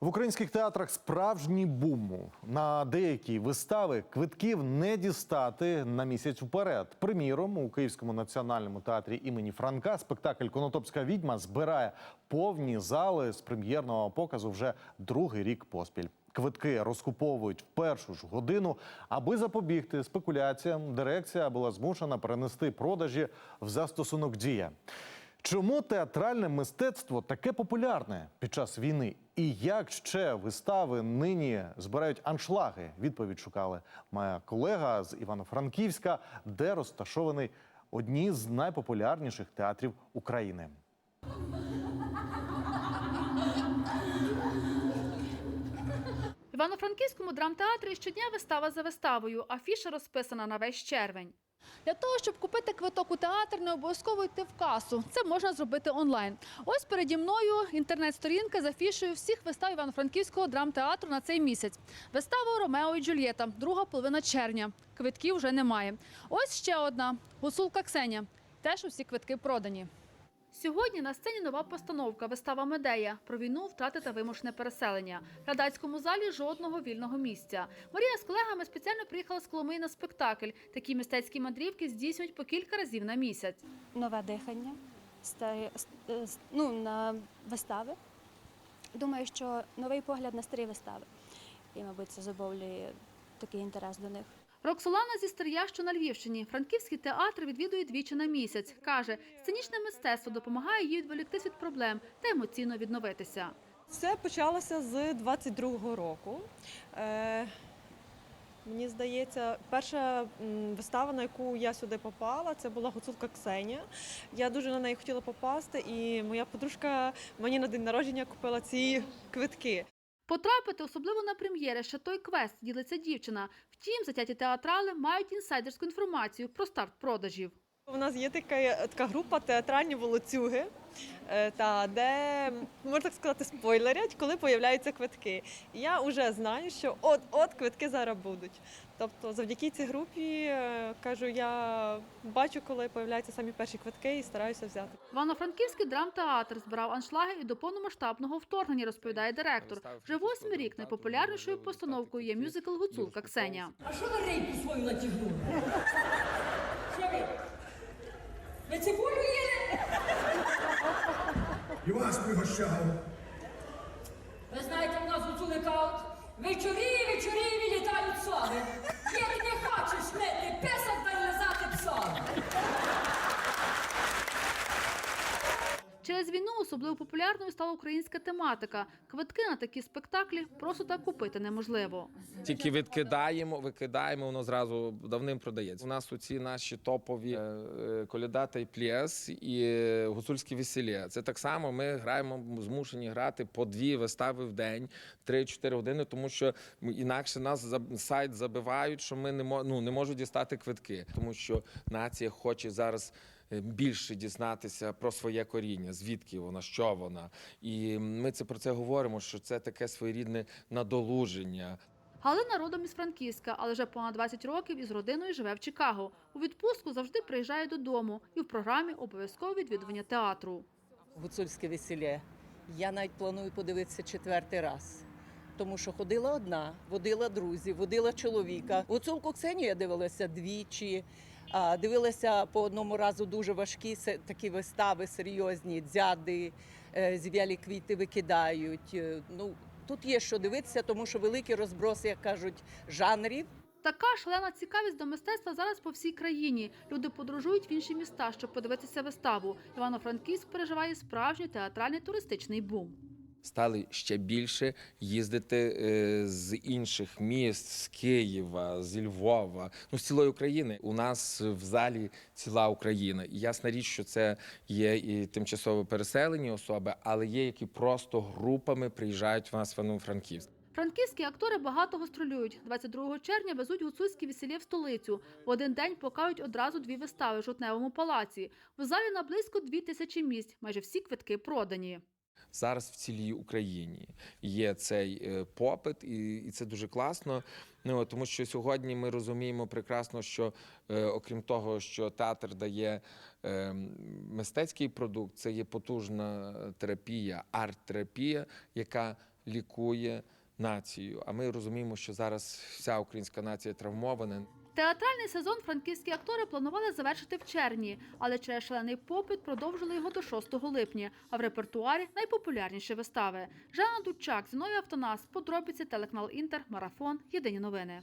В українських театрах справжній бум. На деякі вистави квитків не дістати на місяць вперед. Приміром, у Київському національному театрі імені Франка спектакль Конотопська відьма збирає повні зали з прем'єрного показу вже другий рік поспіль. Квитки розкуповують в першу ж годину, аби запобігти спекуляціям. Дирекція була змушена перенести продажі в застосунок дія. Чому театральне мистецтво таке популярне під час війни? І як ще вистави нині збирають аншлаги? Відповідь шукали моя колега з Івано-Франківська, де розташований одні з найпопулярніших театрів України. Івано-Франківському драмтеатрі щодня вистава за виставою. Афіша розписана на весь червень. Для того, щоб купити квиток у театр, не обов'язково йти в касу. Це можна зробити онлайн. Ось переді мною інтернет-сторінка з афішою всіх вистав Івано-Франківського драмтеатру на цей місяць. Вистава Ромео і Джульєта, друга половина червня. Квитків вже немає. Ось ще одна гусулка Ксеня. Теж усі квитки продані. Сьогодні на сцені нова постановка вистава Медея про війну, втрати та вимушене переселення. В глядацькому залі жодного вільного місця. Марія з колегами спеціально приїхала з Коломиї на спектакль. Такі мистецькі мандрівки здійснюють по кілька разів на місяць. нове дихання старі- е, ну, на вистави. Думаю, що новий погляд на старі вистави. І, мабуть, це забавлює такий інтерес до них. Роксолана зі Стрия, що на Львівщині. Франківський театр відвідує двічі на місяць. Каже, сценічне мистецтво допомагає їй відволіктись від проблем та емоційно відновитися. Все почалося з 22-го року. Е, мені здається, перша вистава, на яку я сюди попала, це була гуцулка Ксенія. Я дуже на неї хотіла попасти, і моя подружка мені на день народження купила ці квитки. Потрапити, особливо на прем'єри, ще той квест, ділиться дівчина. Втім, затяті театрали мають інсайдерську інформацію про старт продажів. У нас є така, така група театральні волоцюги, е, та де можна так сказати, спойлерять, коли появляються квитки. І я вже знаю, що от от квитки зараз будуть. Тобто, завдяки цій групі е, кажу, я бачу, коли появляються самі перші квитки і стараюся взяти. Івано-Франківський драмтеатр збирав аншлаги і до повномасштабного вторгнення, розповідає директор. Вже восьмий рік найпопулярнішою постановкою є мюзикл Гуцулка Ксеня. А що ви рейку свою натягнули? Ви? Цибулю їли? І вас пригощав. Ви знаєте, у нас у кажуть, вечорі, вечорі вилітають сови. Як не хочеш мити писок та й лизати псом. Через особливо популярною стала українська тематика. Квитки на такі спектаклі просто так купити неможливо. Тільки відкидаємо, викидаємо, воно зразу давним продається. У нас оці наші топові е, е, коляда та й плєс і гуцульські весілля. Це так само. Ми граємо, змушені грати по дві вистави в день, 3-4 години, тому що інакше нас сайт забивають, що ми не ну, не можуть дістати квитки, тому що нація хоче зараз. Е, Більше дізнатися про своє коріння, звідки вона, що вона, і ми це про це говоримо. Що це таке своєрідне надолуження. Галина родом із Франківська, але вже понад 20 років із родиною живе в Чикаго. У відпустку завжди приїжджає додому і в програмі обов'язкове відвідування театру. гуцульське весілля. Я навіть планую подивитися четвертий раз. Тому що ходила одна, водила друзів, водила чоловіка. Гуцулку Ксенію я дивилася двічі. Дивилася по одному разу дуже важкі такі вистави, серйозні, дзяди, е, зів'ялі квіти викидають. Е, Ну, тут є що дивитися, тому що великий розброс, як кажуть, жанрів. Така шалена цікавість до мистецтва зараз по всій країні. Люди подорожують в інші міста, щоб подивитися виставу. Івано-Франківськ переживає справжній театральний туристичний бум. Стали ще більше їздити е, з інших міст, з Києва, з Львова, ну з цілої України. У нас в залі ціла Україна. І ясна річ, що це є і тимчасово переселені особи, але є які просто групами приїжджають в нас в Івано-Франківськ. Франківські актори багато гастролюють. 22 червня везуть гуцульські весілля в столицю. В один день покажуть одразу дві вистави в Жовтневому палаці. В залі на близько дві тисячі місць. Майже всі квитки продані. Зараз в цілій Україні є цей е, попит, і, і це дуже класно. Ну тому що сьогодні ми розуміємо прекрасно, що е, окрім того, що театр дає е, мистецький продукт, це є потужна терапія, арт-терапія, яка лікує націю. А ми розуміємо, що зараз вся українська нація травмована. Театральний сезон франківські актори планували завершити в червні, але через шалений попит продовжили його до 6 липня. А в репертуарі найпопулярніші вистави. Жанна Дучак, Зіновій Автонас, подробиці, телеканал Інтер, Марафон, Єдині новини.